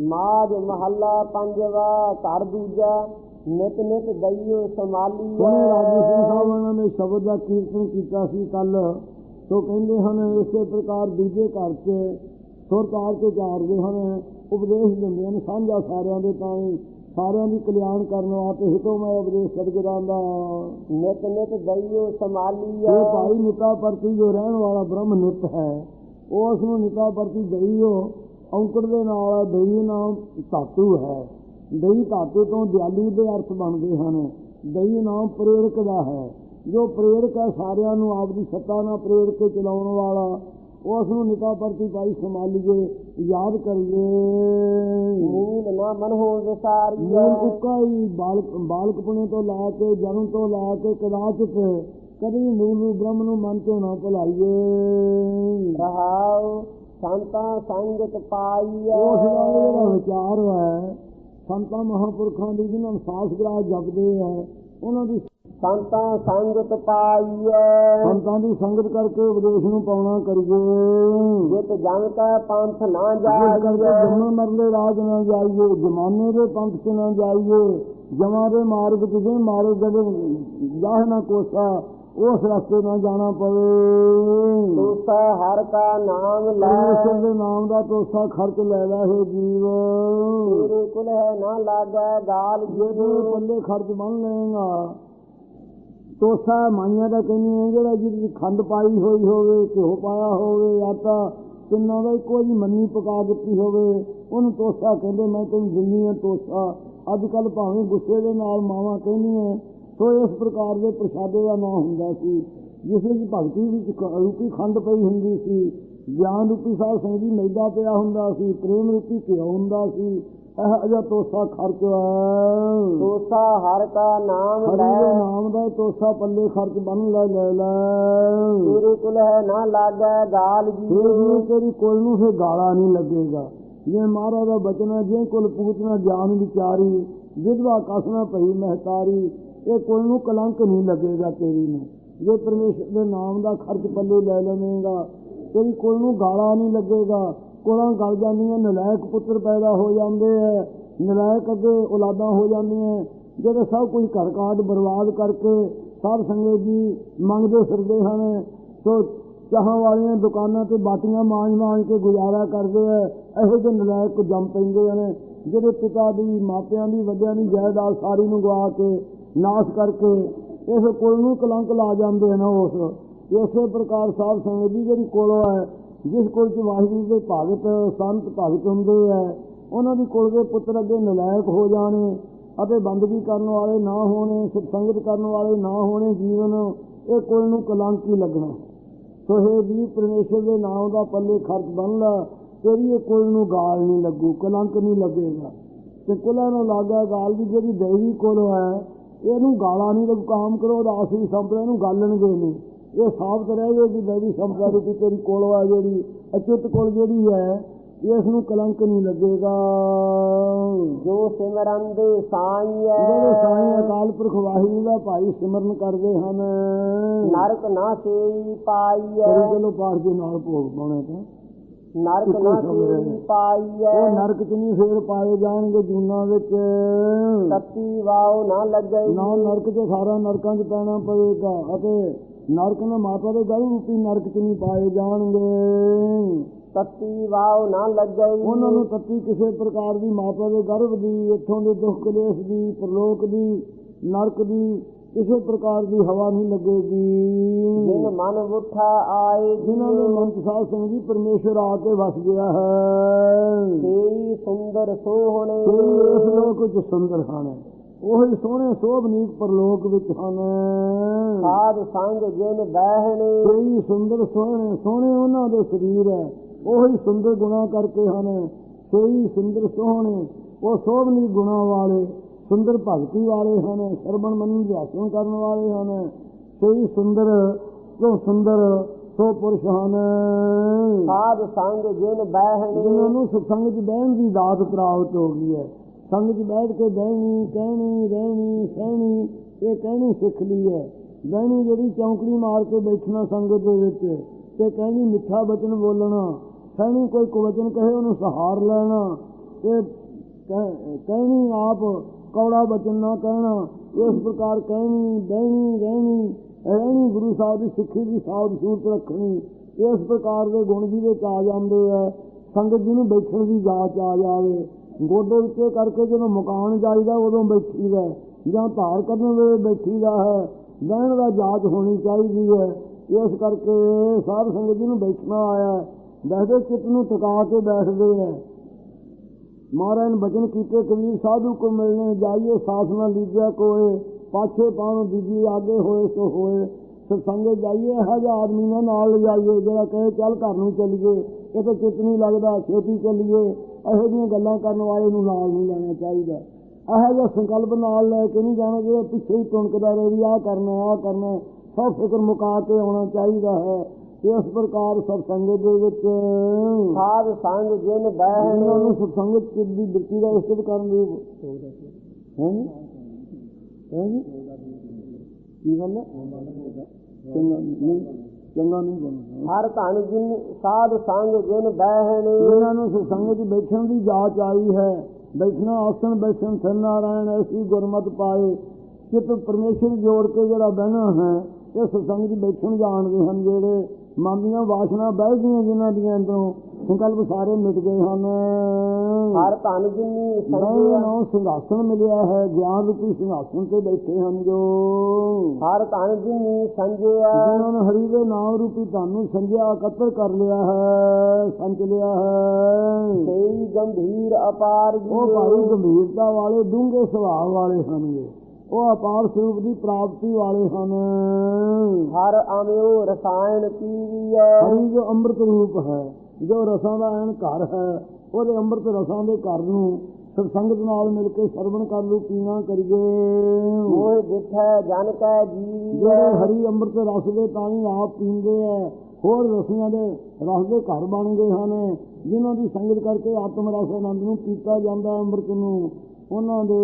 ਮਾਜ ਮਹੱਲਾ ਪੰਜਵਾ ਘਰ ਦੂਜਾ ਨਿਤ ਨਿਤ ਦਈਓ ਸੰਭਾਲੀਐ ਸੋਹਣੇ ਰਾਜੂ ਸਿੰਘ ਸਾਹਿਬ ਉਹਨਾਂ ਨੇ ਸ਼ਬਦ ਦਾ ਕੀਰਤਨ ਕੀਤਾ ਸੀ ਕੱਲ ਤੋਂ ਕਹਿੰਦੇ ਹਨ ਇਸੇ ਪ੍ਰਕਾਰ ਦੂਜੇ ਘਰ 'ਚ ਸੁਰ ਤਾਰ ਕੇ ਚਾਰਦੇ ਹਨ ਉਪਦੇਸ਼ ਦਿੰਦੇ ਹਨ ਸਾਂਝਾ ਸਾਰਿਆਂ ਦੇ ਤਾਈਂ ਸਾਰਿਆਂ ਦੀ ਕਲਿਆਣ ਕਰਨ ਵਾਸਤੇ ਹਿਤੋ ਮੈਂ ਉਪਦੇਸ਼ ਸਤਿਗੁਰਾਂ ਦਾ। ਨਿਤ ਨਿਤ ਦਈਓ ਸੰਭਾਲੀਐ ਇਹ ਭਾਈ ਨਿਤਾ ਪ੍ਰਤੀ ਜੋ ਰਹਿਣ ਵਾਲਾ ਬ੍ਰਹਮ ਨਿਤ ਹੈ ਉਸ ਨੂੰ ਨਿਤਾ ਪ੍ਰਤੀ ਦਈਓ ਔਂਕੜ ਦੇ ਨਾਲ ਦਈ ਨਾਮ ਧਾਤੂ ਹੈ। ਦਈ ਧਾਤੂ ਤੋਂ ਦਿਆਲੂ ਦੇ ਅਰਥ ਬਣਦੇ ਹਨ। ਦਈ ਨਾਮ ਪ੍ਰੇਰਕ ਦਾ ਹੈ। ਜੋ ਪ੍ਰੇਰਕ ਹੈ ਸਾਰਿਆਂ ਨੂੰ ਆਪ ਦੀ ਸੱਤਾ ਨਾਲ ਪ੍ਰੇਰਕ ਕੇ ਚਲਾਉਣ ਵਾਲਾ ਉਸ ਨੂੰ ਨਿਤਾ ਪ੍ਰਤੀ ਭਾਈ ਸੰਭਾਲੀਏ ਯਾਦ ਕਰੀਏ। ਨੀਂਦ ਨਾ ਮਨ ਹੋ ਵਿਸਾਰੀਐ ਮੂਲ ਉੱਕਾ ਹੀ ਬਾਲਕ ਬਾਲਕਪੁਣੇ ਤੋਂ ਲਾ ਕੇ ਜਨਮ ਤੋਂ ਲਾ ਕੇ ਕਦਾਚਿਤ ਕਦੀ ਮੂਲ ਨੂੰ ਬ੍ਰਹਮ ਨੂੰ ਮਨ ਤੋਂ ਨਾ ਭੁਲਾਈਏ। ਰਹਾਉ ਸੰਤਾਂ ਸੰਗਤ ਪਾਈਐ ਉਸ ਦਾ ਇਹ ਜਿਹੜਾ ਵਿਚਾਰ ਹੈ ਸੰਤਾਂ ਮਹਾਪੁਰਖਾਂ ਦੀ ਜਿਨ੍ਹਾਂ ਨੂੰ ਸਾਸ ਗ੍ਰਾਹ ਜਪਦੇ ਹੈ ਉਹਨਾਂ ਦੀ ਸੰਤਾਂ ਸੰਗਤ ਪਾਈਐ ਸੰਤਾਂ ਦੀ ਸੰਗਤ ਕਰਕੇ ਉਪਦੇਸ਼ ਨੂੰ ਪਾਉਣਾ ਕਰੀਏ। ਜਿਤ ਜਨ ਕੈ ਪੰਥ ਨਾ ਜਿਸ ਕਰਕੇ ਜਾਈਐ ਜੰਮੇ ਮਰਲੇ ਰਾਜ ਨਾ ਜਾਈਏ ਜਮਾਨੇ ਦੇ ਪੰਥ 'ਚ ਨਾ ਜਾਈਏ ਜਮਾਂ ਦੇ ਮਾਰਗ 'ਚ ਜੇ ਮਾਰਗ ਜਦ ਜਾਹ ਨਾ ਕੋਸਾ ਉਸ ਰਸਤੇ ਨਾ ਜਾਣਾ ਪਵੇ। ਤੁਸਾ ਹਰ ਕਾ ਨਾਮ ਲੈ। ਪਰਮੇਸ਼ਰ ਦੇ ਨਾਮ ਦਾ ਤੋਸਾ ਖਰਚ ਲੈ ਲੈ ਹੈ ਜੀਵ। ਤੇਰੇ ਕੁਲ ਹੈ ਨਾ ਲਾਗੈ ਗਾਲ ਜੇ ਜੀਵ ਪੱਲੇ ਖਰਚ ਬਣ ਲਏਗਾ ਤੋਸਾ ਮਾਈਆਂ ਦਾ ਕਹਿੰਦੀ ਹੈ ਜਿਹੜਾ ਜਿਹਦੀ ਖੰਡ ਪਾਈ ਹੋਈ ਹੋਵੇ ਘਿਓ ਪਾਇਆ ਹੋਵੇ ਆਟਾ ਤਿੰਨਾਂ ਦਾ ਇੱਕੋ ਜਿਹੀ ਮੰਨੀ ਪਕਾ ਦਿੱਤੀ ਹੋਵੇ ਉਹਨੂੰ ਤੋਸਾ ਕਹਿੰਦੇ ਮੈਂ ਤੈਨੂੰ ਦਿੰਦੀ ਹਾਂ ਤੋਸਾ। ਅੱਜ ਕੱਲ ਭਾਵੇਂ ਗੁੱਸੇ ਦੇ ਨਾਲ ਮਾਵਾਂ ਕਹਿੰਦੀਆਂ ਸੋ ਇਸ ਪ੍ਰਕਾਰ ਦੇ ਪ੍ਰਸ਼ਾਦੇ ਦਾ ਨਾਂ ਹੁੰਦਾ ਸੀ ਜਿਸ ਵਿੱਚ ਭਗਤੀ ਵਿੱਚ ਰੂਪੀ ਖੰਡ ਪਈ ਹੁੰਦੀ ਸੀ ਗਿਆਨ ਰੂਪੀ ਸਾਧ ਸੰਗਤ ਦੀ ਮੈਦਾ ਪਿਆ ਹੁੰਦਾ ਸੀ ਪ੍ਰੇਮ ਰੂਪੀ ਘਿਓ ਹੁੰਦਾ ਸੀ ਇਹ ਅਜਾ ਤੋਸਾ ਖਰਚ ਤੁਸਾ ਹਰ ਕਾ ਨਾਮ ਹਰੀ ਲੈ। ਦੇ ਨਾਮ ਦਾ ਤੋਸਾ ਪੱਲੇ ਖਰਚ ਬਨ ਲੈ ਲੈ ਲੈ। ਤੇਰੇ ਕੁਲ ਹੈ ਨਾ ਲਾਗੈ ਗਾਲ ਜੀ। ਤੇਰੀ ਕੋਲ ਨੂੰ ਫੇ ਗਾਲਾ ਨਹੀਂ ਲੱਗੇਗਾ। ਜੇ ਮਹਾਰਾਜ ਦਾ ਬਚਨ ਹੈ ਜੇ ਕੁਲ ਪੂਤਨਾ ਜਾਨ ਵਿਚਾਰੀ ਵਿਧਵਾ ਕਸਨਾ ਭਈ ਮਹਤਾਰੀ ਇਹ ਕੋਲ ਨੂੰ ਕਲੰਕ ਨਹੀਂ ਲੱਗੇਗਾ ਤੇਰੀ ਨੂੰ। ਜੇ ਪਰਮੇਸ਼ਰ ਦੇ ਨਾਮ ਦਾ ਖਰਚ ਪੱਲੇ ਲੈ ਲਵੇਂਗਾ, ਤੇਰੀ ਕੋਲ ਨੂੰ ਗਾਲਾ ਨਹੀਂ ਲੱਗੇਗਾ। ਕੋਲਾਂ ਗਲ ਜਾਂਦੀਆਂ, ਨਲਾਇਕ ਪੁੱਤਰ ਪੈਦਾ ਹੋ ਜਾਂਦੇ ਐ। ਨਲਾਇਕ ਅੱਗੇ ਔਲਾਦਾਂ ਹੋ ਜਾਂਦੀਆਂ ਜਿਹੜੇ ਸਭ ਕੁਝ ਘਰ ਕਾਟ ਬਰਬਾਦ ਕਰਕੇ ਸਾਧ ਸੰਗਤ ਜੀ ਮੰਗਦੇ ਫਿਰਦੇ ਹਨ, ਸੋ ਚਾਹਾਂ ਵਾਲੀਆਂ ਦੁਕਾਨਾਂ ਤੇ ਬਾਟੀਆਂ ਮਾਂਜ ਮਾਂਜ ਕੇ ਗੁਜ਼ਾਰਾ ਕਰਦੇ ਐ। ਇਹੋ ਜਿਹੇ ਨਲਾਇਕ ਜੰਮ ਪੈਂਦੇ ਹਨ, ਜਿਹੜੇ ਪਿਤਾ ਦੀ, ਮਾਪਿਆਂ ਦੀ, ਵੱਡਿਆਂ ਦੀ ਜਾਇਦਾਦ ਸਾਰੀ ਨੂੰ ਗਵਾ ਕੇ ਨਾਸ਼ ਕਰਕੇ ਇਸ ਕੁਲ ਨੂੰ ਕਲੰਕ ਲਾ ਜਾਂਦੇ ਹਨ ਉਸ। ਇਸੇ ਪ੍ਰਕਾਰ ਸਾਧ ਸੰਗਤ ਦੀ ਜਿਹੜੀ ਕੁਲ ਹੈ, ਜਿਸ ਕੁਲ ਚ ਵਾਹਿਗੁਰੂ ਦੇ ਭਗਤ, ਸੰਤ ਭਗਤ ਹੁੰਦੇ ਐ ਉਹਨਾਂ ਦੀ ਕੁਲ ਦੇ ਪੁੱਤਰ ਅੱਗੇ ਨਲਾਇਕ ਹੋ ਜਾਣੇ ਅਤੇ ਬੰਦਗੀ ਕਰਨ ਵਾਲੇ ਨਾ ਹੋਣੇ, ਸਤਸੰਗਤ ਕਰਨ ਵਾਲੇ ਨਾ ਹੋਣੇ ਜੀਵਨ, ਇਹ ਕੁਲ ਨੂੰ ਕਲੰਕ ਹੀ ਲੱਗਣਾ। ਸੋ ਹੈ ਜੀ ਪਰਮੇਸ਼ਰ ਦੇ ਨਾਮ ਦਾ ਪੱਲੇ ਖਰਚ ਬਣ ਲਾ, ਤੇਰੀ ਇਹ ਕੁਲ ਨੂੰ ਗਾਲ ਨਹੀਂ ਲੱਗੂ, ਕਲੰਕ ਨਹੀਂ ਲੱਗੇਗਾ। ਤੇ ਕੁਲਾਂ ਨੂੰ ਲਾਗਾ ਗਾਲ ਦੀ ਜਿਹੜੀ ਦੇਵੀ ਕੁਲ ਹੈ ਇਹਨੂੰ ਗਾਲਾਂ ਨਹੀਂ ਲੱਗੂ ਕਾਮ ਕਰੋ ਦਾ ਆਸਰੀ ਸੰਪਰੇ ਨੂੰ ਗਾਲਣਗੇ ਨਹੀਂ। ਇਹ ਸਾਬਤ ਰਹੇਗਾ ਕਿ ਦੇਵੀ ਸੰਪਰਾ ਰੂਪੀ ਤੇਰੀ ਕੋਲ ਹੈ ਜਿਹੜੀ ਅਚੁੱਤ ਕੋਲ ਜਿਹੜੀ ਹੈ ਇਸ ਨੂੰ ਕਲੰਕ ਨਹੀਂ ਲੱਗੇਗਾ। ਜੋ ਸਿਮਰਨ ਦੇ ਸਾਈਐ ਜਿਹੜੇ ਸਾਈਂ ਅਕਾਲ ਪੁਰਖ ਵਾਹਿਗੁਰੂ ਦਾ ਭਾਈ ਸਿਮਰਨ ਕਰਦੇ ਹਨ। ਨਰਕ ਨਾ ਸੇਈ ਚਲੋ ਪਾਈਐ ਚਲੋ ਪਾਠ ਦੇ ਨਾਲ ਭੋਗ ਪਾਉਣਾ ਤਾਂ। ਨਰਕ ਨਾ ਨੇ। ਪਾਈਐ। ਉਹ ਨਰਕ ਚ ਨਹੀਂ ਫੇਰ ਪਾਏ ਜਾਣਗੇ ਜੂਨਾ ਵਿੱਚ। ਸਤੀ ਵਾਉ ਨਾ ਲੱਗਈ ਨਾ ਨਰਕ ਚ ਸਾਰਾ ਨਰਕਾਂ ਚ ਪੈਣਾ ਪਵੇਗਾ। ਅਤੇ ਨਰਕ ਨਾ ਮਾਤਾ ਦੇ ਗਲ ਰੂਪੀ ਨਰਕ ਚ ਨਹੀਂ ਪਾਏ ਜਾਣਗੇ। ਸਤੀ ਵਾਉ ਨਾ ਲੱਗਈ ਉਹਨਾਂ ਨੂੰ ਤੱਤੀ ਕਿਸੇ ਪ੍ਰਕਾਰ ਦੀ ਮਾਤਾ ਦੇ ਗਰਭ ਦੀ ਇੱਥੋਂ ਦੇ ਦੁੱਖ ਕਲੇਸ਼ ਦੀ ਪ੍ਰਲੋਕ ਦੀ ਨਰਕ ਦੀ ਕਿਸੇ ਪ੍ਰਕਾਰ ਦੀ ਹਵਾ ਨਹੀਂ ਲੱਗੇਗੀ। ਜਿਨ ਮਨ ਉਠਾ ਆਏ ਜਿਨ੍ਹਾਂ ਦੇ ਮਨ ਸਾਧ ਜੀ ਪਰਮੇਸ਼ਰ ਆ ਕੇ ਵਸ ਗਿਆ ਹੈ। ਸੇਈ ਸੁੰਦਰ ਸੋਹਣੇ। ਤੇ ਇਸ ਲੋਕ ਵਿੱਚ ਸੁੰਦਰ ਹਨ। ਉਹੀ ਸੋਹਣੇ ਸੋਭਨੀਕ ਪਰਲੋਕ ਵਿੱਚ ਹਨ। ਸਾਧ ਸੰਗ ਜਿਨ ਬਹਿਣੇ। ਕਈ ਸੁੰਦਰ ਸੋਹਣੇ ਸੋਹਣੇ ਉਹਨਾਂ ਦੇ ਸਰੀਰ ਹੈ। ਉਹੀ ਸੁੰਦਰ ਗੁਣਾ ਕਰਕੇ ਹਨ। ਕਈ ਸੁੰਦਰ ਸੋਹਣੇ ਉਹ ਸੋਭਨੀ ਗੁਣਾ ਵਾਲੇ। ਸੁੰਦਰ ਭਗਤੀ ਵਾਲੇ ਹਨ ਸਰਵਣ ਮਨ ਅਭਿਆਸਨ ਕਰਨ ਵਾਲੇ ਹਨ ਕਈ ਸੁੰਦਰ ਜੋ ਸੁੰਦਰ ਸੋ ਪੁਰਸ਼ ਹਨ। ਸਾਧ ਸੰਗ ਜਿਨ ਬਹਿਣੇ ਜਿਨ੍ਹਾਂ ਨੂੰ ਸਤਸੰਗ 'ਚ ਬਹਿਣ ਦੀ ਦਾਤ ਪ੍ਰਾਪਤ ਹੋ ਗਈ ਹੈ। ਸੰਗ 'ਚ ਬੈਠ ਕੇ ਬਹਿਣੀ ਕਹਿਣੀ ਰਹਿਣੀ ਸਹਿਣੀ ਇਹ ਕਹਿਣੀ ਸਿੱਖ ਲਈ ਹੈ। ਬਹਿਣੀ ਜਿਹੜੀ ਚੌਂਕੜੀ ਮਾਰ ਕੇ ਬੈਠਣਾ ਸੰਗਤ ਦੇ ਵਿੱਚ ਤੇ ਕਹਿਣੀ ਮਿੱਠਾ ਬਚਨ ਬੋਲਣਾ ਸਹਿਣੀ ਕੋਈ ਕੁਵਚਨ ਕਹੇ ਉਹਨੂੰ ਸਹਾਰ ਲੈਣਾ ਕਹਿ- ਕਹਿਣੀ ਆਪ ਕੌੜਾ ਬਚਨ ਨਾ ਕਹਿਣਾ, ਇਸ ਪ੍ਰਕਾਰ ਕਹਿਣੀ ਬਹਿਣੀ ਰਹਿਣੀ ਰਹਿਣੀ ਗੁਰੂ ਸਾਹਿਬ ਦੀ ਸਿੱਖੀ ਦੀ ਸਾਧ ਸੂਰਤ ਰੱਖਣੀ, ਇਸ ਪ੍ਰਕਾਰ ਦੇ ਗੁਣ ਜਿਹਦੇ ਵਿੱਚ ਆ ਜਾਂਦੇ ਆ, ਸੰਗਤ ਜੀ ਨੂੰ ਬੈਠਣ ਦੀ ਜਾਚ ਆ ਜਾਵੇ, ਗੋਡੇ ਉੱਤੇ ਕਰਕੇ ਜਦੋਂ ਮਕਾਨ ਜਾਈਦਾ ਉਦੋਂ ਬੈਠੀਦਾ, ਜਾਂ ਧਾਰ ਕਰਨ ਵੇਲੇ ਬੈਠੀਦਾ ਹੈ, ਬਹਿਣ ਦਾ ਜਾਚ ਹੋਣੀ ਚਾਹੀਦੀ ਹੈ, ਇਸ ਕਰਕੇ ਸਾਧ ਸੰਗਤ ਜੀ ਨੂੰ ਬੈਠਣਾ ਆਇਆ ਹੈ। ਬੈਠਦੇ ਚਿੱਤ ਨੂੰ ਟਿਕਾ ਕੇ ਬੈਠਦੇ ਹੈ ਮਹਾਰਾਜ ਨੇ ਬਚਨ ਕੀਤੇ, ਕਬੀਰ ਸਾਧੂ ਕੋ ਮਿਲਣੇ, ਜਾਈਏ ਸਾਥ ਨਾ ਲੀਜਿਆ ਕੋਏ, ਪਾਛੇ ਪਾਉਣ ਦੀਜੀ ਆਗੇ ਹੋਏ ਸੋ ਹੋਏ। ਸਤਸੰਗੇ ਜਾਈਏ ਹਜ਼ਾਰ ਆਦਮੀ ਨਾਲ ਨਾਲ ਜਾਈਏ ਜਿਹੜਾ ਕਹੇ, ਚੱਲ ਘਰ ਨੂੰ ਚੱਲੀਏ। ਇਹ ਤਾਂ ਚਿੱਤ ਨਹੀਂ ਲੱਗਦਾ, ਛੇਤੀ ਚੱਲੀਏ। ਇਹੋ ਜਿਹੀਆਂ ਗੱਲਾਂ ਕਰਨ ਵਾਲੇ ਨੂੰ ਨਾਲ ਨਹੀਂ ਲੈਣਾ ਚਾਹੀਦਾ। ਇਹੋ ਜਿਹਾ ਸੰਕਲਪ ਨਾਲ ਲੈ ਕੇ ਨਹੀਂ ਜਾਣਾ ਜਿਹੜਾ ਪਿੱਛੇ ਹੀ ਟੁਣਕਦਾ ਰਹੇ ਵੀ ਆਹ ਕਰਨਾ ਆਹ ਕਰਨਾ। ਸਭ ਫਿਕਰ ਮੁਕਾ ਕੇ ਆਉਣਾ ਚਾਹੀਦਾ ਹੈ। ਇਸ ਪ੍ਰਕਾਰ ਸਭ ਸੰਗਤ ਦੇ ਵਿੱਚ ਸਾਧ ਸੰਗ ਜਿਨ ਨੂੰ ਬਹਿਣ ਸਤਸੰਗਤ ਚ ਦੀ ਬਿਰਤੀ ਦਾ ਇਸਤੇਮਾਲ ਕਰਨ ਦੀ ਹੈ। ਜੀ? ਹੈ ਜੀ? ਕੀ ਗੱਲ ਹੈ? ਚੰਗਾ ਨਹੀਂ ਚੰਗਾ ਨਹੀਂ ਬਣਦਾ ਹਰ ਧਨ ਜਿਨ ਸਾਧ ਸੰਗ ਜਿਨ ਬਹਿਣ। ਇਹਨਾਂ ਨੂੰ ਸਤਸੰਗ 'ਚ ਬੈਠਣ ਦੀ ਜਾਚ ਆਈ ਹੈ। ਬੈਠਣਾ ਆਸਣ ਬੈਠਣ ਸਰ ਨਾਰਾਇਣ ਐਸੀ ਗੁਰਮਤ ਪਾਏ। ਚਿਤ ਪਰਮੇਸ਼ਰ ਜੋੜ ਕੇ ਜਿਹੜਾ ਬਹਿਣਾ ਹੈ ਇਹ ਸਤਸੰਗ 'ਚ ਬੈਠਣ ਜਾਣਦੇ ਹਨ ਜਿਹੜੇ ਮਨ ਦੀਆਂ ਵਾਸ਼ਨਾ ਬਹਿ ਗਈਆਂ ਜਿਨ੍ਹਾਂ ਦੀਆਂ ਅੰਦਰੋਂ। ਸੰਕਲਪ ਸਾਰੇ ਮਿਟ ਗਏ ਹਨ। ਹਰ ਧਨ ਜਿਨੀ ਸੰਗਿਆ ਨੂੰ ਸਿੰਘਾਸਣ ਮਿਲਿਆ ਹੈ ਗਿਆਨ ਰੂਪੀ ਸਿੰਘਾਸਣ ਤੇ ਬੈਠੇ ਹਨ ਜੋ। ਹਰ ਧਨ ਜਿਨੀ ਸੰਜਿਆ ਜਿਨ੍ਹਾਂ ਨੇ ਹਰੀ ਦੇ ਨਾਮ ਰੂਪੀ ਤੁਹਾਨੂੰ ਸੰਜਿਆ ਇਕੱਤਰ ਕਰ ਲਿਆ ਹੈ ਸੰਚ ਲਿਆ ਹੈ। ਸੇਈ ਗੰਭੀਰ ਅਪਾਰ ਉਹ ਭਾਈ ਗੰਭੀਰਤਾ ਵਾਲੇ ਡੂੰਘੇ ਸੁਭਾਅ ਵਾਲੇ ਹਨਗੇ ਉਹ ਅਪਾਰ ਸਰੂਪ ਦੀ ਪ੍ਰਾਪਤੀ ਵਾਲੇ ਹਨ। ਹਰ ਆਮਿਓ ਰਸਾਇਣ ਪੀਵੀਐ। ਹਰੀ ਜੋ ਅੰਮ੍ਰਿਤ ਰੂਪ ਹੈ ਜੋ ਰਸਾਂ ਦਾ ਐਨ ਘਰ ਹੈ ਉਹਦੇ ਅੰਮ੍ਰਿਤ ਰਸਾਂ ਦੇ ਘਰ ਨੂੰ ਸਤਸੰਗਤ ਨਾਲ ਮਿਲ ਕੇ ਸਰਵਣ ਕਰ ਲੂ ਪੀਣਾ ਕਰੀਏ। ਮੋਹ ਡਿਠੈ ਜਨ ਕੈ ਜੀਵੀਐ। ਜਿਹੜੇ ਹਰੀ ਅੰਮ੍ਰਿਤ ਰਸ ਦੇ ਪਾਣੀ ਆਪ ਪੀਂਦੇ ਐ ਹੋਰ ਰਸੀਆਂ ਦੇ ਰਸ ਦੇ ਘਰ ਬਣ ਗਏ ਹਨ। ਜਿਨ੍ਹਾਂ ਦੀ ਸੰਗਤ ਕਰਕੇ ਆਤਮ ਰਸ ਆਨੰਦ ਨੂੰ ਪੀਤਾ ਜਾਂਦਾ ਹੈ ਅੰਮ੍ਰਿਤ ਨੂੰ। ਉਹਨਾਂ ਦੇ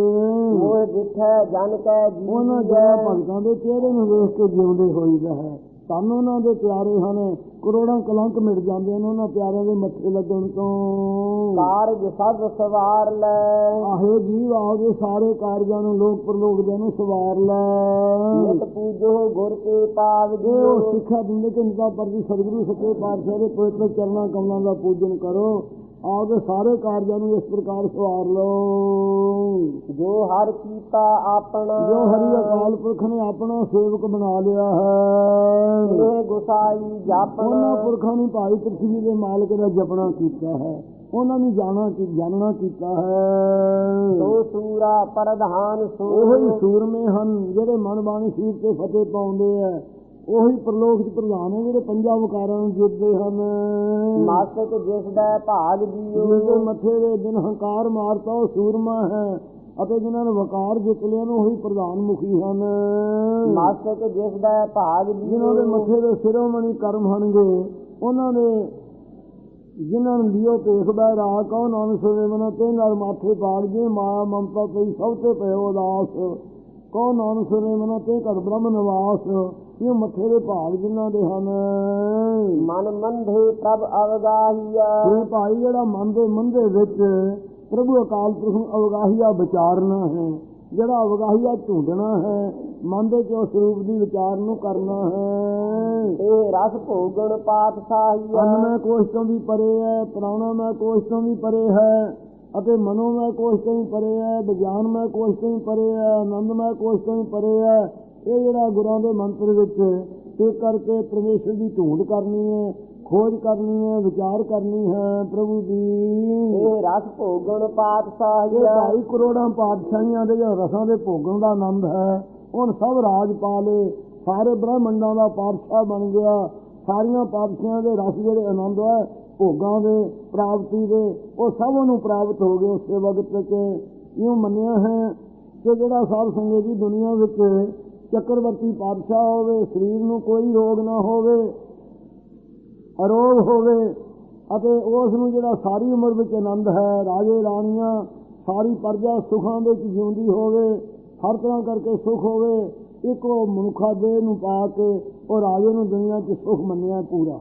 ਮੋਹ ਡਿਠੈ ਜਨ ਕੈ ਉਹਨਾਂ ਜਿਹੜਾ ਭਗਤਾਂ ਦੇ ਚਿਹਰੇ ਨੂੰ ਵੇਖ ਕੇ ਜਿਉਂਦੇ ਹੋਈਦਾ ਹੈ। ਤਨ ਉਹਨਾਂ ਦੇ ਪਿਆਰੇ ਹਨ। ਕਰੋੜਾਂ ਕਲੰਕ ਮਿਟ ਜਾਂਦੇ ਹਨ ਉਹਨਾਂ ਪਿਆਰਿਆਂ ਦੇ ਮੱਥੇ ਲੱਗਣ ਤੋਂ। ਕਾਰਜ ਸਭ ਸਵਾਰ ਲੈ। ਆਹੇ ਜੀਵ ਆਪਦੇ ਸਾਰੇ ਕਾਰਜਾਂ ਨੂੰ ਲੋਕ ਪ੍ਰਲੋਕ ਦੇ ਨੂੰ ਸਵਾਰ ਲੈ। ਨਿਤ ਪੂਜੋ ਗੁਰ ਕੇ ਪਾਵ ਇਹ ਉਹ ਸਿੱਖਿਆ ਦਿੰਦੇ ਕਿ ਨਿਤਾ ਪਰਦੀ ਸਤਿਗੁਰੂ ਸੱਚੇ ਪਾਤਸ਼ਾਹ ਦੇ ਪਵਿੱਤਰ ਚਰਨਾਂ ਕਮਲਾਂ ਦਾ ਪੂਜਨ ਕਰੋ। ਆਪਦੇ ਸਾਰੇ ਕਾਰਜਾਂ ਨੂੰ ਇਸ ਪ੍ਰਕਾਰ ਸਵਾਰ ਲਓ। ਜੋ ਹਰ ਕੀਤਾ ਆਪਣਾ ਜੋ ਹਰੀ ਅਕਾਲ ਪੁਰਖ ਨੇ ਆਪਣਾ ਸੇਵਕ ਬਣਾ ਲਿਆ ਹੈ। ਇਹ ਗੁਸਾਈ ਉਹਨਾਂ ਜਾਪਣਾ ਪੁਰਖਾਂ ਨੇ ਭਾਈ ਪ੍ਰਥਵੀ ਦੇ ਮਾਲਕ ਦਾ ਜਪਣਾ ਕੀਤਾ ਹੈ। ਉਹਨਾਂ ਨੇ ਜਾਣਾ ਕੀ ਜਾਣਨਾ ਕੀਤਾ ਹੈ। ਸੋ ਸੂਰਾ ਪ੍ਰਧਾਨ ਉਹੀ ਸੂਰ ਸੂਰਮੇ ਹਨ ਜਿਹੜੇ ਮਨ ਬਾਣੀ ਸੀਰ ਤੇ ਫਤਿਹ ਪਾਉਂਦੇ ਆ ਉਹੀ ਪ੍ਰਲੋਕ ਚ ਪ੍ਰਧਾਨ ਹੈ ਜਿਹੜੇ ਪੰਜਾਂ ਵਕਾਰਾਂ ਨੂੰ ਜਿੱਤਦੇ ਹਨ। ਮਾਸਕ ਜਿਸ ਦਾ ਭਾਗ ਜੀਓ ਮੱਥੇ ਦੇ ਦਿਨ ਹੰਕਾਰ ਮਾਰਤਾ ਉਹ ਸੂਰਮਾ ਹੈ। ਅਤੇ ਜਿਨ੍ਹਾਂ ਨੇ ਵਕਾਰ ਜਿੱਤ ਲਿਆ ਨੂੰ ਉਹੀ ਪ੍ਰਧਾਨ ਮੁਖੀ ਹਨ। ਮਾਸਕ ਜਿਸ ਦਾ ਭਾਗ ਜਿਨ੍ਹਾਂ ਦੇ ਮੱਥੇ ਦੇ ਸਿਰੋਮਣੀ ਕਰਮ ਹਨਗੇ ਉਹਨਾਂ ਦੇ ਜਿਨ੍ਹਾਂ ਨੂੰ ਲਿਓ ਭੇਖਦਾ ਰਾ ਕਉ ਨਾਨਕ ਸੁਣੇ ਮਨ ਤੇ ਨਾਲ ਮਾਥੇ ਪਾੜ ਜੇ ਮਾਇਆ ਮਮਤਾ ਪਈ ਸਭ ਤੇ ਪਇਓ ਉਦਾਸ। ਕਉ ਨਾਨਕ ਸੁਣੇ ਮਨ ਤੇ ਘਰ ਬ੍ਰਹਮ ਨਿਵਾਸ। ਇਹ ਮੱਥੇ ਦੇ ਭਾਗ ਜਿਨ੍ਹਾਂ ਦੇ ਹਨ? ਮਨ ਮੰਧੇ ਪ੍ਰਭ ਅਵਗਾਹੀਆ। ਇਹ ਭਾਈ ਜਿਹੜਾ ਮਨ ਦੇ ਮੰਦੇ ਵਿੱਚ ਪ੍ਰਭੂ ਅਕਾਲ ਪੁਰਖ ਨੂੰ ਅਵਗਾਹੀਆ ਵਿਚਾਰਨਾ ਹੈ ਜਿਹੜਾ ਅਵਗਾਹੀਆ ਢੂੰਡਣਾ ਹੈ ਮਨ ਦੇ ਜੋ ਸਰੂਪ ਦੀ ਵਿਚਾਰ ਨੂੰ ਕਰਨਾ ਹੈ। ਇਹ ਰਸ ਭੋਗਣ ਪਾਤ ਸਾਹੀਆ ਅੰਨ ਮੈਂ ਕੋਸ਼ ਤੋਂ ਵੀ ਪਰੇ ਹੈ ਪ੍ਰਾਣਾ ਮੈਂ ਕੋਸ਼ ਤੋਂ ਵੀ ਪਰੇ ਹੈ ਅਤੇ ਮਨੋ ਮੈਂ ਕੋਸ਼ ਤੋਂ ਵੀ ਪਰੇ ਹੈ ਵਿਗਿਆਨ ਮੈਂ ਕੋਸ਼ ਤੋਂ ਵੀ ਪਰੇ ਹੈ ਆਨੰਦ ਮੈਂ ਕੋਸ਼ ਤੋਂ ਵੀ ਪਰੇ ਹੈ ਇਹ ਜਿਹੜਾ ਗੁਰਾਂ ਦੇ ਮੰਤਰ ਵਿੱਚ ਤੇ ਕਰਕੇ ਪਰਮੇਸ਼ਰ ਦੀ ਢੂੰਡ ਕਰਨੀ ਹੈ ਖੋਜ ਕਰਨੀ ਹੈ ਵਿਚਾਰ ਕਰਨੀ ਹੈ ਪ੍ਰਭੂ ਦੀ। ਇਹ ਰਸ ਭੋਗਣ ਪਾਤ ਇਹ ਕਰੋੜਾਂ ਪਾਤਸ਼ਾਹੀਆਂ ਦੇ ਜੋ ਰਸਾਂ ਦੇ ਭੋਗਣ ਦਾ ਆਨੰਦ ਹੈ। ਹੁਣ ਸਭ ਰਾਜ ਪਾ ਲਏ ਸਾਰੇ ਬ੍ਰਹਮੰਡਾਂ ਦਾ ਪਾਤਸ਼ਾਹ ਬਣ ਗਿਆ। ਸਾਰੀਆਂ ਪਾਤਸ਼ਾਹਾਂ ਦੇ ਰਸ ਜਿਹੜੇ ਆਨੰਦ ਹੈ ਭੋਗਾਂ ਦੇ ਪ੍ਰਾਪਤੀ ਦੇ ਉਹ ਸਭ ਨੂੰ ਪ੍ਰਾਪਤ ਹੋ ਗਏ ਉਸੇ ਵਕਤ ਵਿੱਚ। ਇਉਂ ਮੰਨਿਆ ਹੈ ਕਿ ਜਿਹੜਾ ਸਾਧ ਸੰਗਤ ਦੀ ਦੁਨੀਆ ਵਿੱਚ ਚੱਕਰਵਰਤੀ ਪਾਤਸ਼ਾਹ ਹੋਵੇ, ਸਰੀਰ ਨੂੰ ਕੋਈ ਰੋਗ ਨਾ ਹੋਵੇ, ਅਰੋਗ ਹੋਵੇ, ਅਤੇ ਉਸ ਨੂੰ ਜਿਹੜਾ ਸਾਰੀ ਉਮਰ ਵਿੱਚ ਆਨੰਦ ਹੈ, ਰਾਜੇ ਰਾਣੀਆਂ, ਸਾਰੀ ਪਰਜਾ ਸੁਖਾਂ ਦੇ ਵਿੱਚ ਜਿਉਂਦੀ ਹੋਵੇ, ਹਰ ਤਰ੍ਹਾਂ ਕਰਕੇ ਸੁਖ ਹੋਵੇ, ਇੱਕ ਉਹ ਮਨੁੱਖਾ ਦੇਹ ਨੂੰ ਪਾ ਕੇ ਉਹ ਰਾਜੇ ਨੂੰ ਦੁਨੀਆ 'ਚ ਸੁਖ ਮੰਨਿਆ ਪੂਰਾ।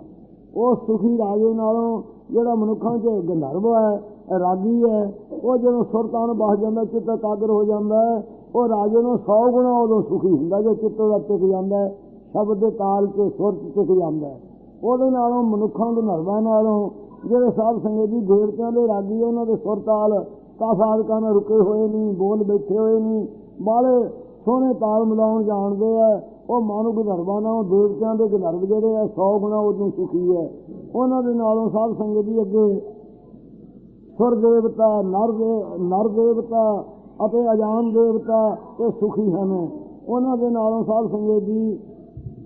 ਉਹ ਸੁਖੀ ਰਾਜੇ ਨਾਲੋਂ ਜਿਹੜਾ ਮਨੁੱਖਾਂ 'ਚ ਗੰਧਰਵ ਹੈ, ਰਾਗੀ ਹੈ, ਉਹ ਜਦੋਂ ਸੁਰਤਾਨ ਬਸ ਜਾਂਦਾ, ਚਿੱਤ ਇਕਾਗਰ ਹੋ ਜਾਂਦਾ ਹੈ ਉਹ ਰਾਜੇ ਨੂੰ 100 ਗੁਣਾ ਉਦੋਂ ਸੁਖੀ ਹੁੰਦਾ ਜੇ ਚਿੱਤ ਦਾ ਟਿਕ ਜਾਂਦਾ ਹੈ, ਸ਼ਬਦ ਦੇ ਤਾਲ ਤੇ ਸੁਰ 'ਚ ਟਿਕ ਜਾਂਦਾ ਹੈ। ਉਹਦੇ ਨਾਲੋਂ ਮਨੁੱਖਾਂ ਦੇ ਨਰਵਾਂ ਨਾਲੋਂ ਜਿਹੜੇ ਸਾਧ ਸੰਗਤ ਜੀ ਦੇਵਤਿਆਂ ਦੇ ਰਾਗੀ ਉਹਨਾਂ ਦੇ ਸੁਰ ਤਾਲ ਕਾਫਾਦਕਾਂ ਨਾਲ ਰੁਕੇ ਹੋਏ ਨਹੀਂ, ਬੋਲ ਬੈਠੇ ਹੋਏ ਨਹੀਂ ਬਾਲੇ ਸੋਹਣੇ ਤਾਲ ਮਿਲਾਉਣ ਜਾਣਦੇ ਆ। ਉਹ ਮਾਨੁ ਗਨਰਵਾਂ ਨਾਲੋਂ ਦੇਵਤਿਆਂ ਦੇ ਗਨਰਵ ਜਿਹੜੇ ਆ 100 ਗੁਣਾ ਉਦੋਂ ਸੁਖੀ ਹੈ। ਉਹਨਾਂ ਦੇ ਨਾਲੋਂ ਸਾਧ ਸੰਗਤ ਜੀ ਅੱਗੇ ਸੁਰ ਦੇਵਤਾ ਨਰ ਦੇ ਨਰ ਦੇਵਤਾ ਅਤੇ ਅਜਾਨ ਦੇਵਤਾ ਇਹ ਸੁਖੀ ਹਨ ਉਹਨਾਂ ਦੇ ਨਾਲੋਂ ਸਾਧ ਸੰਗਤ ਜੀ,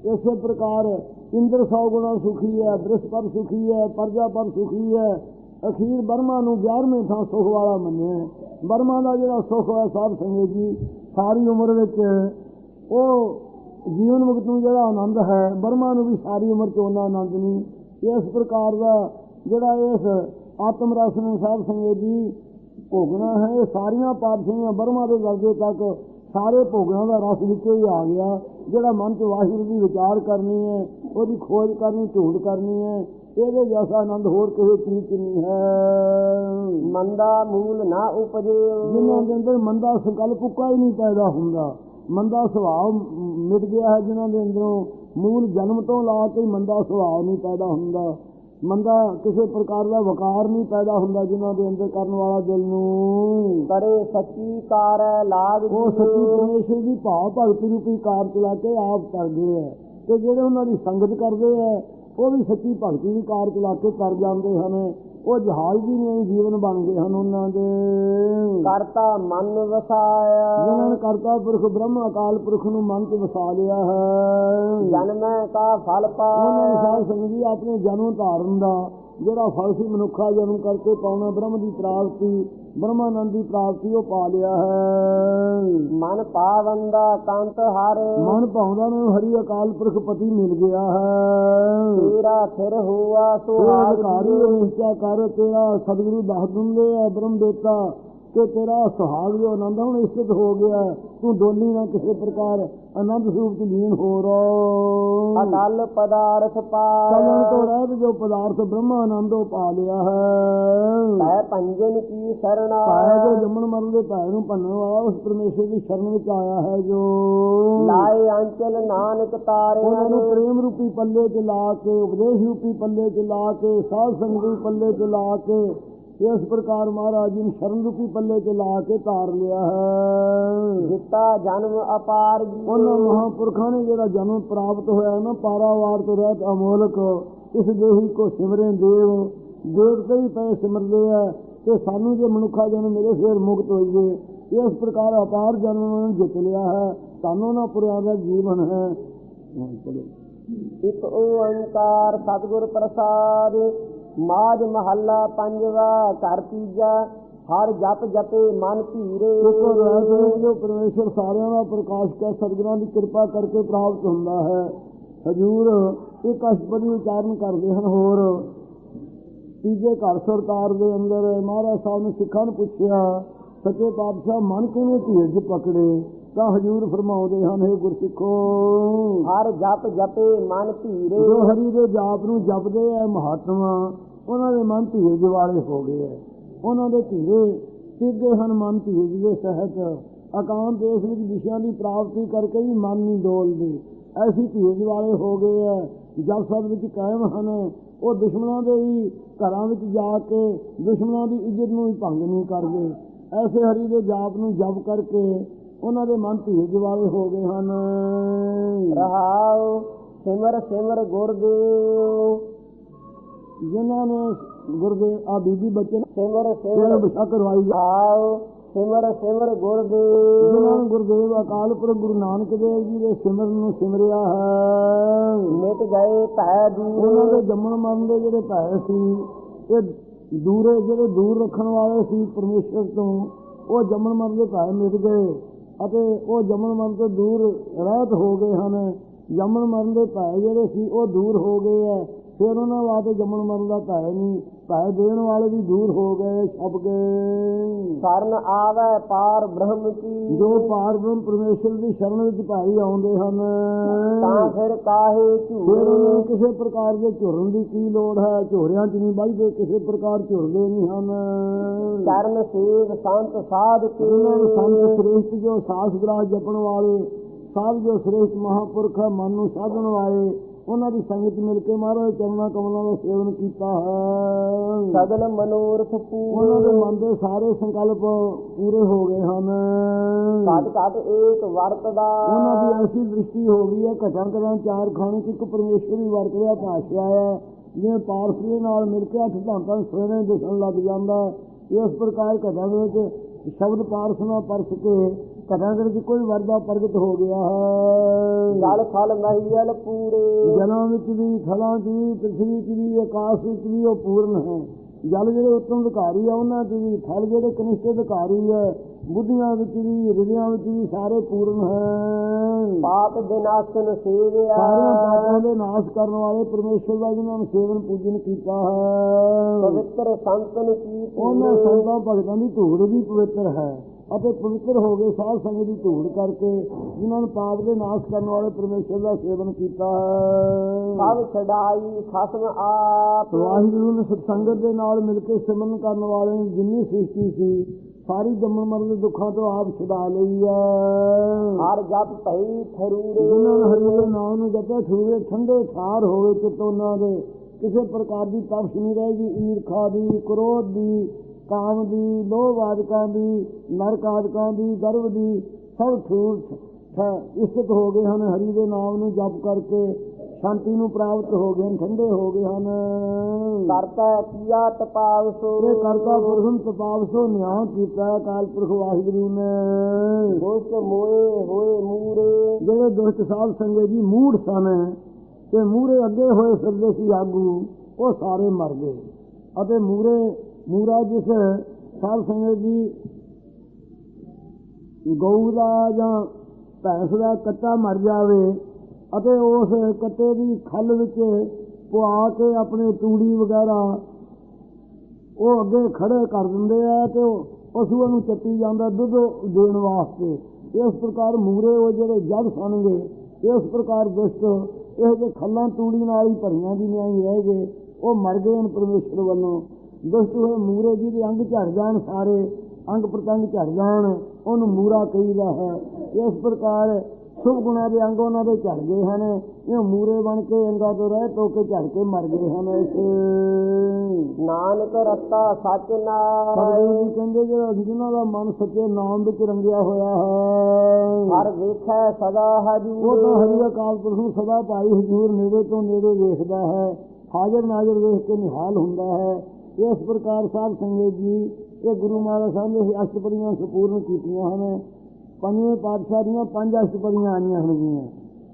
ਇਸੇ ਪ੍ਰਕਾਰ ਇੰਦਰ ਸੌ ਗੁਣਾ ਸੁਖੀ ਹੈ ਬ੍ਰਹਸਪਤ ਸੁਖੀ ਹੈ ਪ੍ਰਜਾਪਤ ਸੁਖੀ ਹੈ। ਅਖੀਰ ਬਰਮਾ ਨੂੰ 11ਵੇਂ ਥਾਂ ਸੁਖ ਵਾਲਾ ਮੰਨਿਆ ਹੈ। ਬਰਮਾ ਦਾ ਜਿਹੜਾ ਸੁਖ ਹੈ ਸਾਧ ਸੰਗਤ ਜੀ, ਸਾਰੀ ਉਮਰ ਵਿੱਚ ਉਹ ਜੀਵਨ ਮੁਕਤ ਨੂੰ ਜਿਹੜਾ ਆਨੰਦ ਹੈ, ਬਰਮਾ ਨੂੰ ਵੀ ਸਾਰੀ ਉਮਰ ਚ ਉਹਨਾਂ ਆਨੰਦ ਨਹੀਂ। ਇਸ ਪ੍ਰਕਾਰ ਦਾ ਜਿਹੜਾ ਇਸ ਆਤਮ ਰਸ ਨੂੰ ਸਾਧ ਸੰਗਤ ਜੀ ਭੋਗਣਾ ਹੈ ਇਹ ਸਾਰੀਆਂ ਪਾਤਸ਼ਾਹੀਆਂ ਬਰਮਾ ਦੇ ਦਰਜੇ ਤੱਕ ਸਾਰੇ ਭੋਗਾਂ ਦਾ ਰਸ ਵਿੱਚੋਂ ਹੀ ਆ ਗਿਆ। ਜਿਹੜਾ ਮਨ ਚ ਵਾਹਿਗੁਰੂ ਦੀ ਵਿਚਾਰ ਕਰਨੀ ਹੈ ਉਹਦੀ ਖੋਜ ਕਰਨੀ ਢੂੰਡ ਕਰਨੀ ਹੈ ਇਹਦੇ ਜੈਸਾ ਆਨੰਦ ਹੋਰ ਕਿਸੇ ਚੀਜ਼ 'ਚ ਨਹੀਂ ਹੈ। ਮੰਦਾ ਮੂਲ ਨਾ ਉਪਜਿਓ। ਜਿਨ੍ਹਾਂ ਦੇ ਅੰਦਰ ਮੰਦਾ ਸੰਕਲਪ ਹੀ ਨਹੀਂ ਪੈਦਾ ਹੁੰਦਾ। ਮੰਦਾ ਸੁਭਾਅ ਮਿਟ ਗਿਆ ਹੈ ਜਿਨ੍ਹਾਂ ਦੇ ਅੰਦਰੋਂ ਮੂਲ ਜਨਮ ਤੋਂ ਲਾ ਕੇ ਹੀ ਮੰਦਾ ਸੁਭਾਅ ਨਹੀਂ ਪੈਦਾ ਹੁੰਦਾ। ਮੰਦਾ ਕਿਸੇ ਪ੍ਰਕਾਰ ਦਾ ਵਕਾਰ ਨਹੀਂ ਪੈਦਾ ਹੁੰਦਾ ਜਿਨ੍ਹਾਂ ਦੇ ਅੰਦਰ ਕਰਨ ਵਾਲਾ ਦਿਲ ਨੂੰ। ਕਰੇ ਸੱਚੀ ਕਾਰ ਲਾਗ ਉਹ ਸੱਚੀ। ਪਰਮੇਸ਼ਰ ਦੀ ਭਾਵ ਭਗਤੀ ਰੂਪੀ ਕਾਰ ਚਲਾ ਕੇ ਆਪ ਕਰਦੇ ਹੈ। ਤੇ ਜਿਹੜੇ ਉਹਨਾਂ ਦੀ ਸੰਗਤ ਕਰਦੇ ਹੈ ਉਹ ਵੀ ਸੱਚੀ ਭਗਤੀ ਦੀ ਕਾਰ ਚਲਾ ਕੇ ਕਰ ਜਾਂਦੇ ਹਨ। ਉਹ ਜਹਾਜ਼ ਵੀ ਨਹੀਂ ਜੀਵਨ ਬਣ ਗਏ ਹਨ ਉਹਨਾਂ ਦੇ। ਕਰਤਾ ਮਨ ਵਸਾਇਆ। ਜਿਨ੍ਹਾਂ ਨੇ ਕਰਤਾ ਪੁਰਖ ਬ੍ਰਹਮ ਅਕਾਲ ਪੁਰਖ ਨੂੰ ਮਨ 'ਚ ਵਸਾ ਲਿਆ ਹੈ। ਜਨਮੈ ਕਾ ਫਲ ਉਹਨਾਂ ਨੇ ਸਾਧ ਸੰਗਤ ਜੀ ਆਪਣੇ ਜਨਮ ਧਾਰਨ ਦਾ ਜਿਹੜਾ ਫਲ ਸੀ ਮਨੁੱਖਾ ਜਨਮ ਕਰਕੇ ਪਾਉਣਾ ਬ੍ਰਹਮ ਦੀ ਪ੍ਰਾਪਤੀ ਬ੍ਰਹਮਾਨੰਦ ਦੀ ਪ੍ਰਾਪਤੀ ਉਹ ਪਾ ਲਿਆ ਹੈ। ਮਨ ਪਾਵੰਦਾ ਕੰਤ ਹਰ। ਮਨ ਭਾਉਂਦਾ ਨੂੰ ਹਰੀ ਅਕਾਲ ਪੁਰਖ ਪਤੀ ਮਿਲ ਗਿਆ ਹੈ। ਤੇਰਾ ਫਿਰ ਹੋਆ ਤੇਰਾ ਸੁਹਾਗ ਅਧਿਕਾਰੀ ਨਿਸ਼ਚਾ ਕਰ ਤੇਰਾ ਸਤਿਗੁਰੂ ਦੱਸ ਦਿੰਦੇ ਆ ਬ੍ਰਹਮ ਦੇਤਾ ਕਿ ਤੇਰਾ ਸੁਹਾਗ ਜੋ ਆਨੰਦ ਹੁਣ ਇਸਤ ਹੋ ਗਿਆ। ਤੂੰ ਡੋਲੀ ਨਾ ਕਿਸੇ ਪ੍ਰਕਾਰ ਆਨੰਦ ਸਰੂਪ ਚ ਲੀਨ ਹੋ ਰੋ। ਅਟਲ ਪਦਾਰਥ ਚੱਲਣ ਤੋਂ ਪਾਇਆ ਰਹਿਤ ਜੋ ਪਦਾਰਥ ਬ੍ਰਹਮਾ ਆਨੰਦੋ ਪਾ ਲਿਆ ਹੈ। ਤੈ ਪੰਜਨ ਕੀ ਸਰਣਾ। ਪਾਇਆ ਜੋ ਜੰਮਣ ਮਰਨ ਦੇ ਭੈ ਨੂੰ ਭੰਨਣ ਵਾਲਾ ਉਸ ਪਰਮੇਸ਼ਰ ਦੀ ਸ਼ਰਨ ਵਿੱਚ ਆਇਆ ਹੈ ਜੋ। ਲਾਏ ਅੰਚਲ ਨਾਨਕ ਤਾਰੇ ਉਹਨਾਂ ਨੂੰ ਪ੍ਰੇਮ ਰੂਪੀ ਪੱਲੇ 'ਚ ਲਾ ਕੇ ਉਪਦੇਸ਼ ਰੂਪੀ ਪੱਲੇ 'ਚ ਲਾ ਕੇ ਸਾਧ ਸੰਗਤ ਰੂਪੀ ਪੱਲੇ 'ਚ ਲਾ ਕੇ ਇਸ ਪ੍ਰਕਾਰ ਮਹਾਰਾਜ ਜੀ ਨੂੰ ਸ਼ਰਨ ਰੂਪੀ ਪੱਲੇ 'ਚ ਲਾ ਕੇ ਧਾਰ ਲਿਆ ਹੈ। ਜਿੱਤਾ ਜਨਮ ਅਪਾਰ ਜੀ। ਉਹਨਾਂ ਮਹਾਪੁਰਖਾਂ ਨੇ ਜਿਹੜਾ ਜਨਮ ਪ੍ਰਾਪਤ ਹੋਇਆ ਨਾ ਪਾਰਾਵਾਰ ਤੋਂ ਰਹਿਤ ਅਮੋਲਕ ਇਸ ਦੇਹੀ ਕੋ ਸਿਮਰੇ ਦੇਵ ਦੇਵਤੇ ਵੀ ਪਏ ਸਿਮਰਦੇ ਆ ਕਿ ਸਾਨੂੰ ਜੇ ਮਨੁੱਖਾ ਜਨਮ ਮਿਲੇ ਫਿਰ ਮੁਕਤ ਹੋਈਏ। ਇਸ ਪ੍ਰਕਾਰ ਅਪਾਰ ਜਨਮ ਨੇ ਜਿੱਤ ਲਿਆ ਹੈ। ਸਾਨੂੰ ਨਾ ਪੁਰਿਆਂ ਦਾ ਜੀਵਨ ਹੈ। ਇੱਕ ਓੰਕਾਰ ਸਤਿਗੁਰ ਪ੍ਰਸਾਦ ਮਾਜ ਮਹੱਲਾ ਪੰਜਵਾ ਘਰ ਤੀਜਾ, ਹਰ ਜਪ ਜਪੇ ਮਨ ਧੀਰੇ। ਇੱਕ ਰਹਿਤ ਜੋ ਪਰਮੇਸ਼ਰ ਸਾਰਿਆਂ ਦਾ ਪ੍ਰਕਾਸ਼ ਕਰ, ਸਤਿਗੁਰਾਂ ਦੀ ਕਿਰਪਾ ਕਰਕੇ ਪ੍ਰਾਪਤ ਹੁੰਦਾ ਹੈ। ਹਜੂਰ, ਇਹ ਅਸ਼ਟਪਦੀ ਉਚਾਰਨ ਕਰਦੇ ਹਨ। ਹੋਰ, ਤੀਜੇ ਘਰ ਸਰਕਾਰ ਦੇ ਅੰਦਰ ਮਹਾਰਾਜ ਸਾਹਿਬ ਨੇ ਸਿੱਖਾਂ ਨੂੰ ਪੁੱਛਿਆ, ਸੱਚੇ ਪਾਤਸ਼ਾਹ ਮਨ ਕਿਵੇਂ ਧੀਰਜ ਪਕੜੇ? ਤਾਂ ਹਜੂਰ ਫਰਮਾਉਂਦੇ ਹਨ ਇਹ ਗੁਰਸਿੱਖੋ। ਹਰ ਜਪ ਜਪੇ ਮਨ ਧੀਰੇ। ਜੋ ਹਰੀ ਦੇ ਜਾਪ ਨੂੰ ਜਪਦੇ ਆ ਮਹਾਤਮਾ ਉਹਨਾਂ ਦੇ ਮਨ ਧੀਰਜ ਵਾਲੇ ਹੋ ਗਏ ਆ ਉਹਨਾਂ ਦੇ ਧੀਰੇ ਸਿੱਧੇ ਹਨ ਮਨ ਧੀਰਜ ਦੇ ਸਹਿਤ। ਅਕਾਮ ਦੇਸ਼ ਵਿੱਚ ਵਿਸ਼ਿਆਂ ਦੀ ਪ੍ਰਾਪਤੀ ਕਰਕੇ ਵੀ ਮਨ ਨਹੀਂ ਡੋਲਦੇ। ਐਸੀ ਧੀਰਜ ਵਾਲੇ ਹੋ ਗਏ ਆ ਜਪ ਸਦ ਵਿੱਚ ਕਾਇਮ ਹਨ। ਉਹ ਦੁਸ਼ਮਣਾਂ ਦੇ ਵੀ ਘਰਾਂ ਵਿੱਚ ਜਾ ਕੇ ਦੁਸ਼ਮਣਾਂ ਦੀ ਇੱਜ਼ਤ ਨੂੰ ਵੀ ਭੰਗ ਨਹੀਂ ਕਰਦੇ। ਐਸੇ ਹਰੀ ਦੇ ਜਾਪ ਨੂੰ ਜਪ ਕਰਕੇ ਉਹਨਾਂ ਦੇ ਮਨ ਧੀਰਜ ਵਾਲੇ ਹੋ ਗਏ ਹਨ। ਰਹਾਉ ਸਿਮਰ ਸਿਮਰ ਗੁਰਦੇਵ। ਜਿਨ੍ਹਾਂ ਨੇ ਗੁਰਦੇਵ ਆ ਬੀਬੀ ਬੱਚੇ ਸਿਮਰ ਸਿਮਰ ਬਿਸ਼ਾ ਕਰਵਾਈ ਜਾ। ਆਉ ਸਿਮਰ ਸਿਮਰ ਜਿਨ੍ਹਾਂ ਗੁਰਦੇਵ ਨੂੰ ਗੁਰਦੇਵ ਅਕਾਲ ਪੁਰਖ ਗੁਰੂ ਨਾਨਕ ਦੇਵ ਜੀ ਦੇ ਸਿਮਰਨ ਨੂੰ ਸਿਮਰਿਆ ਹੈ। ਮਿਟ ਗਏ ਭੈ ਉਹਨਾਂ ਦੇ ਦੂਰ ਜੰਮਣ ਮਰਨ ਦੇ ਜਿਹੜੇ ਭੈ ਸੀ ਇਹ ਦੂਰੇ ਜਿਹੜੇ ਦੂਰ ਰੱਖਣ ਵਾਲੇ ਸੀ ਪਰਮੇਸ਼ਰ ਤੋਂ ਉਹ ਜੰਮਣ ਮਰਨ ਦੇ ਭੈ ਮਿਟ ਗਏ। ਅਤੇ ਉਹ ਜੰਮਣ ਮਰਨ ਤੋਂ ਦੂਰ ਰਹਿਤ ਹੋ ਗਏ ਹਨ। ਜੰਮਣ ਮਰਨ ਦੇ ਭੈ ਜਿਹੜੇ ਸੀ, ਉਹ ਦੂਰ ਹੋ ਗਏ ਹੈ। ਫਿਰ ਉਹਨਾਂ ਵਾਸਤੇ ਜੰਮਣ ਮਰਨ ਦਾ ਭੈ ਨਹੀਂ। ਭੈ ਦੇਣ ਵਾਲੇ ਵੀ ਦੂਰ ਹੋ ਗਏ ਛਪ ਗਏ। ਸਰਨ ਆਵੈ ਪਾਰ ਬ੍ਰਹਮ ਕੀ। ਜੋ ਪਾਰ ਬ੍ਰਹਮ ਪਰਮੇਸ਼ਰ ਦੀ ਸ਼ਰਨ ਵਿੱਚ ਭਾਈ ਆਉਂਦੇ ਹਨ। ਤਾਂ ਫਿਰ ਕਾਹੇ ਝੂਰੇ ਕਿਸੇ ਪ੍ਰਕਾਰ ਦੇ ਝੁਰਨ ਦੀ ਕੀ ਲੋੜ ਹੈ? ਝੋਰਿਆਂ 'ਚ ਨਹੀਂ ਵੱਜਦੇ ਕਿਸੇ ਪ੍ਰਕਾਰ ਝੁਰਦੇ ਨਹੀਂ ਹਨ। ਚਰਨ ਸੇਵ ਸੰਤ ਸਾਧ ਕੇ। ਸੰਤ ਸ੍ਰੇਸ਼ਟ ਜੋ ਸਾਸ ਗ੍ਰਾਸ ਜਪਣ ਵਾਲੇ ਸਾਧ ਜੋ ਸ੍ਰੇਸ਼ਟ ਮਹਾਪੁਰਖ ਮਨ ਨੂੰ ਸਾਧਣ ਵਾਲੇ ਉਹਨਾਂ ਦੀ ਸੰਗਤ ਮਿਲ ਕੇ ਮਹਾਰਾਜ ਚਰਨਾਂ ਕਮਲਾਂ ਦਾ ਸੇਵਨ ਕੀਤਾ ਹੈ। ਸਗਲ ਮਨੋਰਥ ਉਹਨਾਂ ਦੇ ਪੂਰੇ ਮਨ ਦੇ ਸਾਰੇ ਸੰਕਲਪ ਪੂਰੇ ਹੋ ਗਏ ਹਨ। ਘਟ ਘਟ ਏਕ ਵਰਤਦਾ। ਉਹਨਾਂ ਦੀ ਐਸੀ ਦ੍ਰਿਸ਼ਟੀ ਹੋ ਗਈ ਹੈ ਘਟਾਂ ਘਟਾਂ ਚਾਰ ਖਾਣੇ ਚ ਇੱਕ ਪਰਮੇਸ਼ਵਰ ਵਰਤ ਰਿਹਾ ਭਾਸ਼ਾ ਹੈ। ਜਿਵੇਂ ਪਾਰਸ ਦੇ ਨਾਲ ਮਿਲ ਕੇ ਅੱਠ ਧਾਤਾਂ ਸਵੇਰੇ ਦਿਸਣ ਲੱਗ ਜਾਂਦਾ ਹੈ। ਇਸ ਪ੍ਰਕਾਰ ਘਟਾਂ ਦੇ ਵਿੱਚ ਸ਼ਬਦ ਪਾਰਸ ਨਾਲ ਪਰਸ ਕੇ ਘਟਾਂ ਦੇ ਵਿੱਚ ਕੋਈ ਵਰਦਾ ਪ੍ਰਗਟ ਹੋ ਗਿਆ ਹੈ। ਜਲ ਥਲ ਮਹੀਲ ਪੂਰੇ। ਜਲਾਂ ਵਿੱਚ ਵੀ ਥਲਾਂ 'ਚ ਵੀ ਪ੍ਰਿਥਵੀ 'ਚ ਵੀ ਆਕਾਸ਼ ਵਿੱਚ ਵੀ ਉਹ ਪੂਰਨ ਹੈ। ਜਲ ਜਿਹੜੇ ਉੱਤਮ ਅਧਿਕਾਰੀ ਆ ਉਹਨਾਂ 'ਚ ਵੀ ਥਲ ਜਿਹੜੇ ਕਨਿਸ਼ਟ ਅਧਿਕਾਰੀ ਹੈ ਬੁੱਧੀਆਂ ਵਿੱਚ ਵੀ ਹਿਰਦਿਆਂ ਵਿੱਚ ਵੀ ਸਾਰੇ ਪੂਰਨ ਹੈ। ਪਾਪ ਵਿਨਾਸ਼ਨ ਸੇਵਿਆ ਸਾਰਿਆਂ ਪਾਪਾਂ ਦੇ ਨਾਸ਼ ਕਰਨ ਵਾਲੇ ਪਰਮੇਸ਼ਰ ਦਾ ਜਿਨ੍ਹਾਂ ਨੂੰ ਸੇਵਨ ਪੂਜਨ ਕੀਤਾ ਹੈ। ਪਵਿੱਤਰ ਸੰਤਨ ਕੀ ਉਹਨਾਂ ਸੰਤਾਂ ਭਗਤਾਂ ਦੀ ਧੂੜ ਵੀ ਪਵਿੱਤਰ ਹੈ। ਅਤੇ ਪਵਿੱਤਰ ਹੋ ਗਏ ਸਾਧ ਸੰਗਤ ਦੀ ਧੂੜ ਕਰਕੇ ਜਿਨ੍ਹਾਂ ਨੂੰ ਪਾਪ ਦੇ ਨਾਸ਼ ਕਰਨ ਵਾਲੇ ਪਰਮੇਸ਼ਰ ਦਾ ਸੇਵਨ ਕੀਤਾ ਹੈ। ਸਭ ਛਡਾਈ ਖਸਮ ਆਪ। ਵਾਹਿਗੁਰੂ ਨੇ ਸਤਸੰਗਤ ਦੇ ਨਾਲ ਮਿਲ ਕੇ ਸਿਮਰਨ ਕਰਨ ਵਾਲੇ ਨੂੰ ਜਿੰਨੀ ਸ੍ਰਿਸ਼ਟੀ ਸੀ ਸਾਰੀ ਜੰਮਣ ਮਰਨ ਦੇ ਦੁੱਖਾਂ ਤੋਂ ਆਪ ਛੁਡਾ ਲਈ ਹੈ। ਹਰ ਜਪ ਭਈ ਥਰੂਰੇ। ਜਿਨ੍ਹਾਂ ਨੇ ਹਰੀ ਦੇ ਨਾਮ ਨੂੰ ਜਪਿਆ ਠੂਰੇ ਠੰਡੇ ਠਾਰ ਹੋਵੇ ਚਿੱਤ ਉਹਨਾਂ ਦੇ ਕਿਸੇ ਪ੍ਰਕਾਰ ਦੀ ਤਪਸ਼ ਨਹੀਂ ਰਹੇਗੀ ਈਰਖਾ ਦੀ ਕ੍ਰੋਧ ਦੀ ਕਾਮ ਦੀ ਲੋਭ ਆਦਿਕਾਂ ਦੀ ਨਰਕ ਆਦਿਕਾਂ ਦੀ ਗਰਵ ਦੀ ਸਭ ਠੂਠ ਇਸਤ ਹੋ ਗਏ ਹਨ ਹਰੀ ਦੇ ਨਾਮ ਨੂੰ ਜਪ ਕਰਕੇ ਸ਼ਾਂਤੀ ਨੂੰ ਪ੍ਰਾਪਤ ਹੋ ਗਏ ਹਨ ਠੰਡੇ ਹੋ ਗਏ ਹਨ। ਕਰਤਾ ਕੀਆ ਤਪਾਵ ਸੋ ਇਹ ਕਰਤਾ ਪੁਰਖਨ ਤਪਾਵਸੋ ਨਿਆਂ ਕੀਤਾ ਹੈ ਅਕਾਲ ਪੁਰਖ ਵਾਹਿਗੁਰੂ ਨੇ। ਦੁਸ਼ਟ ਮੋਏ ਹੋਏ ਮੂਰੇ। ਜਿਹੜੇ ਦੁਸ਼ਟ ਸਾਧ ਸੰਗਤ ਜੀ ਮੂੜ ਸਨ ਤੇ ਮੂਰੇ ਅੱਗੇ ਹੋਏ ਫਿਰਦੇ ਸੀ ਆਗੂ ਉਹ ਸਾਰੇ ਮਰ ਗਏ। ਅਤੇ ਮੂਰੇ ਮੂਰਾ ਜਿਸ ਸਾਧ ਸੰਗਤ ਜੀ ਗਊ ਦਾ ਜਾਂ ਭੈਂਸ ਦਾ ਕੱਟਾ ਮਰ ਜਾਵੇ ਅਤੇ ਉਸ ਕੱਟੇ ਦੀ ਖੱਲ ਵਿੱਚ ਪੁਆ ਕੇ ਆਪਣੇ ਤੂੜੀ ਵਗੈਰਾ ਉਹ ਅੱਗੇ ਖੜੇ ਕਰ ਦਿੰਦੇ ਆ ਤੇ ਉਹ ਪਸ਼ੂਆਂ ਨੂੰ ਚੱਟੀ ਜਾਂਦਾ ਦੁੱਧ ਦੇਣ ਵਾਸਤੇ। ਇਸ ਪ੍ਰਕਾਰ ਮੂਰੇ ਉਹ ਜਿਹੜੇ ਜੜ ਸਨਗੇ ਇਸ ਪ੍ਰਕਾਰ ਦੁਸ਼ਟ ਇਹ ਜੇ ਖੱਲਾਂ ਤੂੜੀ ਨਾਲ ਹੀ ਭਰੀਆਂ ਦੀ ਨਿਆਈ ਰਹਿ ਗਏ, ਉਹ ਮਰ ਗਏ ਹਨ ਪਰਮੇਸ਼ਰ ਵੱਲੋਂ। ਦੁਸ਼ਟ ਹੋਏ ਮੂਰੇ ਜਿਹਦੇ ਅੰਗ ਝੜ ਜਾਣ ਸਾਰੇ ਅੰਗ ਪ੍ਰਤੰਗ ਝੜ ਜਾਣ ਉਹਨੂੰ ਮੂਰਾ ਕਹੀਦਾ ਹੈ। ਇਸ ਪ੍ਰਕਾਰ ਸ਼ੁਭ ਗੁਣਾਂ ਦੇ ਅੰਗ ਉਹਨਾਂ ਦੇ ਝੜ ਗਏ ਹਨ। ਇਹ ਮੂਰੇ ਬਣ ਕੇ ਅੰਗਾਂ ਤੋਂ ਰਹਿ ਤੋ ਕੇ ਝੜ ਕੇ ਮਰ ਗਏ ਹਨ ਇਸੇ ਨਾਨਕ ਰਤਾ ਸਚ ਨਾਇ ਜੀ ਕਹਿੰਦੇ ਜਿਹੜਾ ਜਿਨ੍ਹਾਂ ਦਾ ਮਨ ਸੱਚੇ ਨਾਮ ਵਿੱਚ ਰੰਗਿਆ ਹੋਇਆ ਹੈ। ਹਰ ਵੇਖੈ ਸਦਾ ਉਹ ਤਾਂ ਹਜੂਰ ਹਰੀ ਅਕਾਲ ਪੁਰਖ ਨੂੰ ਸਦਾ ਭਾਈ ਹਜੂਰ ਨੇੜੇ ਤੋਂ ਨੇੜੇ ਵੇਖਦਾ ਹੈ। ਹਾਜ਼ਰ ਨਾਜ਼ਰ ਵੇਖ ਕੇ ਨਿਹਾਲ ਹੁੰਦਾ ਹੈ। ਇਸ ਪ੍ਰਕਾਰ ਸਾਧ ਸੰਗਤ ਜੀ, ਇਹ ਗੁਰੂ ਮਹਾਰਾਜ ਸਾਹਿਬ ਨੇ ਇਹ ਅਸ਼ਟਪਦੀਆਂ ਸੰਪੂਰਨ ਕੀਤੀਆਂ ਹਨ। ਪੰਜਵੇਂ ਪਾਤਸ਼ਾਹ ਦੀਆਂ ਪੰਜ ਅਸ਼ਟਪਦੀਆਂ ਆਈਆਂ ਹਨਗੀਆਂ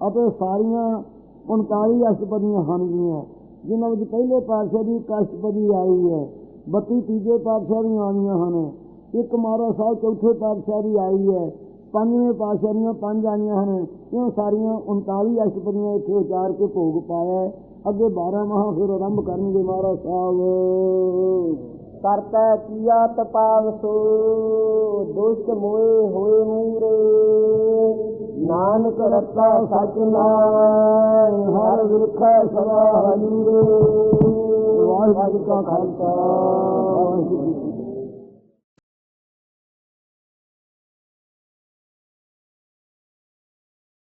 ਅਤੇ ਸਾਰੀਆਂ 39 ਅਸ਼ਟਪਦੀਆਂ ਹਨਗੀਆਂ ਜਿਨ੍ਹਾਂ ਵਿੱਚ ਪਹਿਲੇ ਪਾਤਸ਼ਾਹ ਦੀ ਇੱਕ ਅਸ਼ਟਪਦੀ ਆਈ ਹੈ। 32 ਤੀਜੇ ਪਾਤਸ਼ਾਹ ਦੀਆਂ ਆਈਆਂ ਹਨ। ਇੱਕ ਮਹਾਰਾਜ ਸਾਹਿਬ ਚੌਥੇ ਪਾਤਸ਼ਾਹ ਦੀ ਆਈ ਹੈ। ਪੰਜਵੇਂ ਪਾਤਸ਼ਾਹ ਦੀਆਂ ਪੰਜ ਆਈਆਂ ਹਨ। ਇਹ ਸਾਰੀਆਂ 39 ਅਸ਼ਟਪਦੀਆਂ ਇੱਥੇ ਉਚਾਰ ਕੇ ਭੋਗ ਪਾਇਆ ਅੱਗੇ 12 ਮਾਹ ਫਿਰ ਆਰੰਭ ਕਰਨਗੇ ਮਹਾਰਾਜ ਸਾਹਿਬ। ਕਰਤਾ ਕੀਆ ਤਪਾਵ ਸੋ ਦੁਸ਼ਟ ਮੋਏ ਹੋਏ ਮੂਰੇ। ਨਾਨਕ ਰਤਾ ਸਚ ਨਾਇ ਹਰ ਵਿਖੈ ਸਦਾ ਹਜੂਰੇ। ਵਾਹਿਗੁਰੂ ਕਾ ਖਾਲਸਾ, ਵਾਹਿਗੁਰੂ